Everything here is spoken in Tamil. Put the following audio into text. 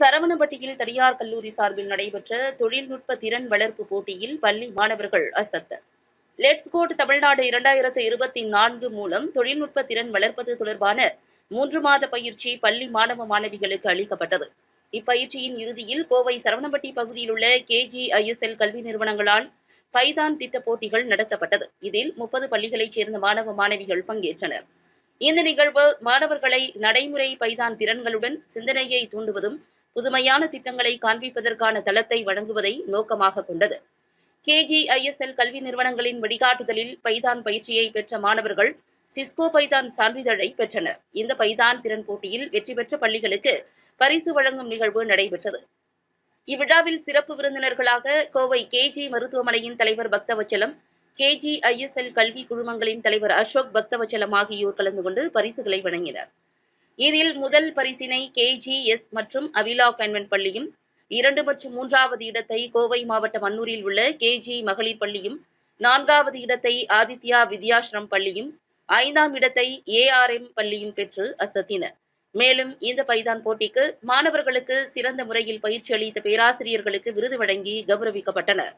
சரவணப்பட்டியில் தனியார் கல்லூரி சார்பில் நடைபெற்ற தொழில்நுட்ப திறன் வளர்ப்பு போட்டியில் பள்ளி மாணவர்கள் அசத்தல் லெட்ஸ் கோட் தமிழ்நாடு இரண்டாயிரத்து இருபத்தி நான்கு மூலம் தொழில்நுட்ப திறன் வளர்ப்பது தொடர்பான மூன்று மாத பயிற்சி பள்ளி மாணவ மாணவிகளுக்கு அளிக்கப்பட்டது. இப்பயிற்சியின் இறுதியில் கோவை சரவணப்பட்டி பகுதியில் உள்ள கேஜிஐஎஸ்எல் கல்வி நிறுவனங்களால் பைதான் திட்ட போட்டிகள் நடத்தப்பட்டது. இதில் முப்பது பள்ளிகளைச் சேர்ந்த மாணவ மாணவிகள் பங்கேற்றனர். இந்த நிகழ்வு மாணவர்களை நடைமுறை பைதான் திறன்களுடன் சிந்தனையை தூண்டுவதும் புதுமையான திட்டங்களை காண்பிப்பதற்கான தளத்தை வழங்குவதை நோக்கமாக கொண்டது. கேஜிஐஎஸ்எல் கல்வி நிறுவனங்களின் வழிகாட்டுதலில் பைதான் பயிற்சியை பெற்ற மாணவர்கள் சிஸ்கோ பைதான் சான்றிதழை பெற்றனர். இந்த பைதான் திறன் போட்டியில் வெற்றி பெற்ற பள்ளிகளுக்கு பரிசு வழங்கும் நிகழ்வு நடைபெற்றது. இவ்விழாவில் சிறப்பு விருந்தினர்களாக கோவை கேஜி மருத்துவமனையின் தலைவர் பக்தவச்சலம் கேஜிஐஎஸ்எல் கல்வி குழுமங்களின் தலைவர் அசோக் பக்தவச்சலம் ஆகியோர் கலந்து கொண்டு பரிசுகளை வழங்கினர். இதில் முதல் பரிசினை கேஜிஎஸ் மற்றும் அவிலா கன்வென்ட் பள்ளியும் இரண்டு மற்றும் மூன்றாவது இடத்தை கோவை மாவட்டம் மன்னூரில் உள்ள கேஜி மகளிர் பள்ளியும் நான்காவது இடத்தை ஆதித்யா வித்யாஸ்ரம் பள்ளியும் ஐந்தாம் இடத்தை ஏஆர்எம் பள்ளியும் பெற்று அசத்தின மேலும் இந்த பைதான் போட்டிக்கு மாணவர்களுக்கு சிறந்த முறையில் பயிற்சி அளித்த பேராசிரியர்களுக்கு விருது வழங்கி கௌரவிக்கப்பட்டனர்.